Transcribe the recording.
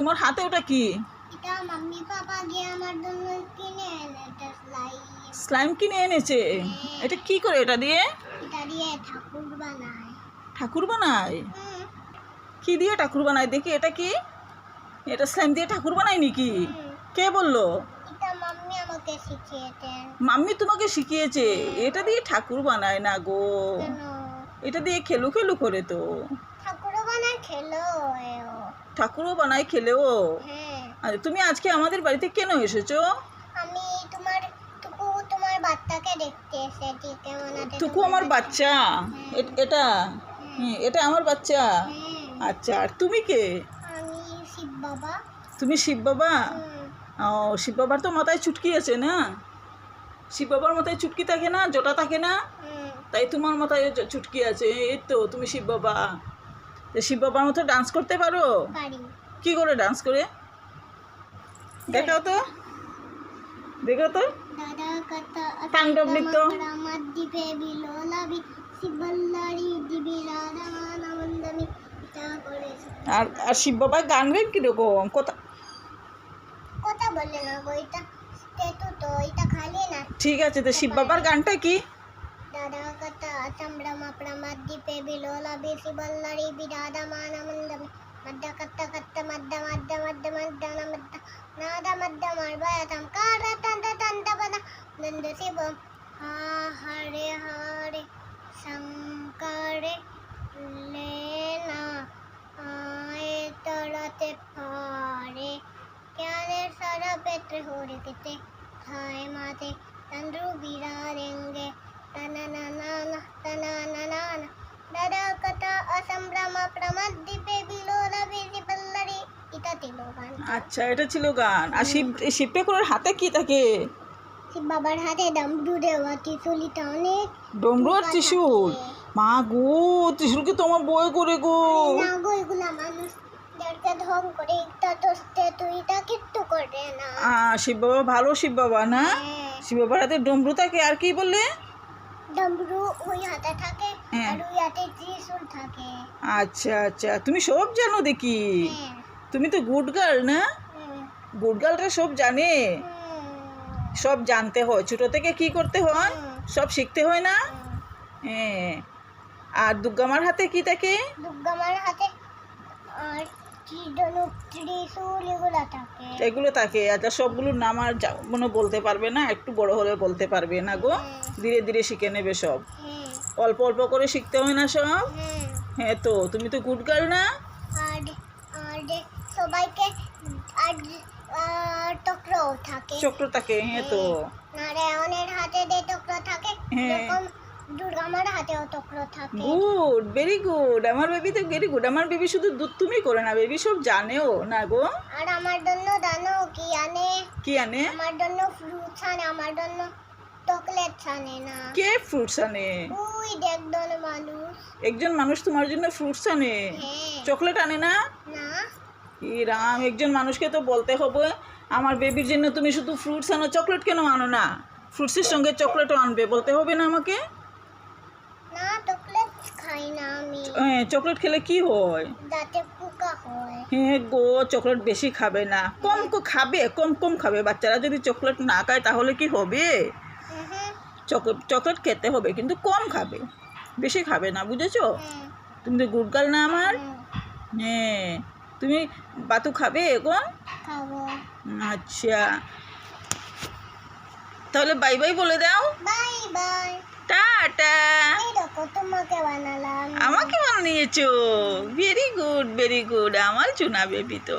তোমার হাতে ওটা কি? এটা মাম্মি পাপা গিয়ে আমার জন্য কিনে এনে স্লাইম স্লাইম কিনে এনেছে? এটা কি করে এটা দিয়ে? এটা দিয়ে ঠাকুর বানায়। ঠাকুর বানায়? কি দিয়ে ঠাকুর বানায়? দেখি এটা কি? এটা স্লাইম দিয়ে ঠাকুর বানায় নাকি? কে বলল? মাম্মি তোমাকে শিখিয়েছে? এটা দিয়ে ঠাকুর বানায় না গো। এটা দিয়ে খেলু খেলু করে তো। খেলো ঠাকুরও বানায় খেলেও? হ্যাঁ। আরে তুমি আজকে আমাদের বাড়িতে কেন এসেছ? আমি তোমার টুকু তোমার বাচ্চাকে দেখতে এসেছি কেমন টুকু আমার বাচ্চা? এটা? এটা আমার বাচ্চা? হ্যাঁ। আচ্ছা আর তুমি কে? আমি শিব বাবা। তুমি শিব বাবা? ও শিব বাবার তো মাথায় চুটকি আছে না? শিব বাবার মাথায় চুটকি থাকে না? জটা থাকে না? তাই তোমার মাথায় চুটকি আছে। এই তো তুমি শিব বাবা। তো শিব বাবার মতো ডান্স করতে পারো? কি করে ডান্স করে? দেখাও তো। দেখো তো। তাণ্ডব নৃত্য। আর আর শিব বাবার গান গান কীরকম? কথা কথা বলে না বইটা। তো এটা খালি না। ঠিক আছে তো শিব বাবার গানটা কি? बिल्लि विराधमान मुंदम मद्द कत्त कत्त, मद्द मद्द मद्द मद्द न मद्द नाद, मद्द मळवय तम कार तंद तंद बद नंद शिव हा, हरे हरे, शंकर, लेना, आए, तड़ते, पारे, क्याने सर पेत्र होरे, किते खाए माते तंद्रु बिरा देंगे আচ্ছা এটা ছিল গান। আর শিব শিব ঠাকুরের হাতে কি থাকে? শিব বাবার হাতে ডামডু দেওয়া ত্রিশুলিটা অনেক। ডমরু আর ত্রিশুল? মা গো ত্রিশুলকে তোমার বই করে গো? না গো এগুলা করে কিচ্ছু করে না। শিব বাবা ভালো শিব বাবা না? হ্যাঁ। শিব বাবার হাতে ডমরু থাকে আর কি বললে? ডমরু ওই হাতে থাকে হ্যাঁ। আর ওই হাতে ত্রিশূল থাকে। আচ্ছা আচ্ছা। তুমি সব জানো দেখি। হ্যাঁ। তুমি তো গুড গার্ল না? গুড গার্লরা সব জানে। সব জানতে হয়। ছোটো থেকে কি করতে হয়? সব শিখতে হয় না? হ্যাঁ। আর দুর্গামার হাতে কি থাকে? দুর্গামার হাতে আর এগুলো থাকে। আচ্ছা সবগুলোর নাম আর মনে বলতে পারবে না। একটু বড় হলে বলতে পারবে না গো। ধীরে ধীরে শিখে নেবে সব। অল্প অল্প করে শিখতে হয় না সব? হ্যাঁ হ্যাঁ তো তুমি তো গুড গার্ল না? আর আর সবাইকে টকরো থাকে। চক্র থাকে হ্যাঁ। তো নারায়ণের হাতে যে টকরো থাকে হ্যাঁ। এরকম দুর্গামার হাতেও টকরো থাকে। Good very good. আমার বেবি তো ভেরি গুড। আমার বেবি শুধু দুধ তুমি করে না বেবি সব জানেও না গো? আর আমার জন্য জানো কি আনে? কি আনে? আমার জন্য ফ্রুটস আনে আমার জন্য চকলেট আনে না। কে ফ্রুটস আনে? ওই দেখদল মানুষ। একজন মানুষ তোমার জন্য ফ্রুটস আনে। হ্যাঁ। চকলেট আনে না। রাম একজন মানুষকে তো বলতে হবে আমার বেবির জন্য তুমি শুধু ফ্রুটস আনো চকলেট কেন আনো না? ফ্রুটসের সঙ্গে চকলেটও আনবে বলতে হবে না আমাকে? হ্যাঁ চকলেট খেলে কি হয়? হয়। হ্যাঁ গো চকলেট বেশি খাবে না। কম খাবে কম কম খাবে। বাচ্চারা যদি চকলেট না খায় তাহলে কি হবে? চকলেট চকলেট খেতে হবে কিন্তু কম খাবে। বেশি খাবে না বুঝেছ? তুমি তো গুড গার্ল না আমার? হ্যাঁ। তুমি বাতু খাবে এখন আচ্ছা। তাহলে বাই বাই বলে দাও। Bye bye. টাটা। আমাকে বানিয়েছো। ভেরি গুড ভেরি গুড আমার চুনা বেবি তো।